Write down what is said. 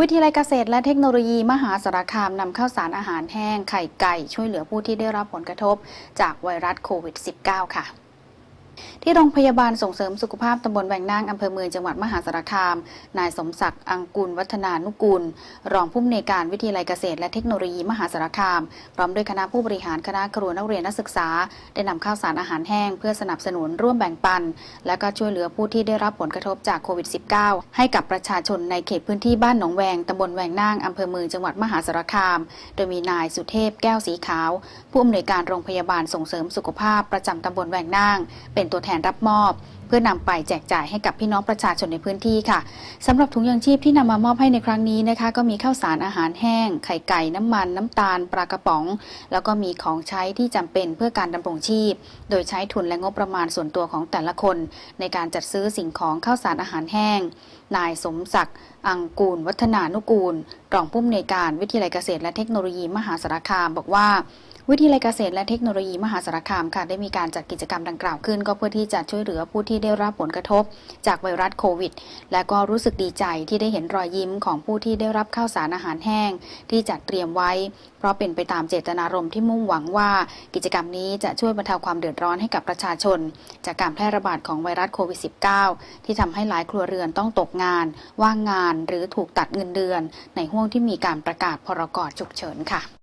วิทยาลัยเกษตรและเทคโนโลยีมหาสารคามนำข้าวสารอาหารแห้งไข่ไก่ ช่วยเหลือผู้ที่ได้รับผลกระทบจากไวรัสโควิด -19 ค่ะ ที่โรงพยาบาลส่งเสริมสุขภาพตำบลแวงนางอำเภอเมืองจังหวัดมหาสารคาม นายสมศักดิ์อังกุลวัฒนานุกุลรองผู้อำนวยการวิทยาลัยเกษตร และเทคโนโลยีมหาสารคาม พร้อมด้วยคณะผู้บริหารคณะครูนักเรียนนักศึกษา ได้นำข้าวสารอาหารแห้ง เพื่อสนับสนุนร่วมแบ่งปัน และก็ช่วยเหลือผู้ที่ได้รับผลกระทบจากโควิด -19 ให้กับประชาชนในเขตพื้นที่บ้านหนองแวงตำบลแวงนางอำเภอเมืองจังหวัดมหาสารคาม โดยมีนายสุเทพแก้วสีขาว ผู้อำนวยการโรงพยาบาลส่งเสริมสุขภาพประจำตำบลแวงนาง เป็นตัวแทนรับมอบ พื่อนำไปแจกจ่ายให้กับพี่น้องประชาชนในพื้นที่ค่ะสำหรับถุงยางชีพที่นำมามอบให้ในครั้งนี้นะคะ ก็มีข้าวสารอาหารแห้ง ไข่ไก่น้ำมัน น้ำตาลปลากระป๋อง แล้วก็มีของใช้ที่จำเป็นเพื่อการดำรงชีพ โดยใช้ทุนและงบประมาณส่วนตัวของแต่ละคน ในการจัดซื้อสิ่งของข้าวสารอาหารแห้ง นายสมศักดิ์อังกูล วัฒนานุกูลรองผู้อำนวยการวิทยาลัยเกษตรและเทคโนโลยีมหาสารคาม บอกว่าวิทยาลัยเกษตรและเทคโนโลยีมหาสารคามค่ะได้มีการจัดกิจกรรมดังกล่าวขึ้น ก็เพื่อที่จะช่วยเหลือผู้ที่ได้รับผลกระทบจากไวรัสโควิด และก็รู้สึกดีใจที่ได้เห็นรอยยิ้มของผู้ที่ได้รับข้าวสารอาหารแห้ง ที่จัดเตรียมไว้ เพราะเป็นไปตามเจตนารมณ์ที่มุ่งหวังว่า กิจกรรมนี้จะช่วยบรรเทาความเดือดร้อนให้กับประชาชน จากการแพร่ระบาดของไวรัสโควิด -19 ที่ทำให้หลายครัวเรือนต้องตกงาน ว่างงานหรือถูกตัดเงินเดือน ในห่วงที่มีการประกาศพรกฉุกเฉินค่ะ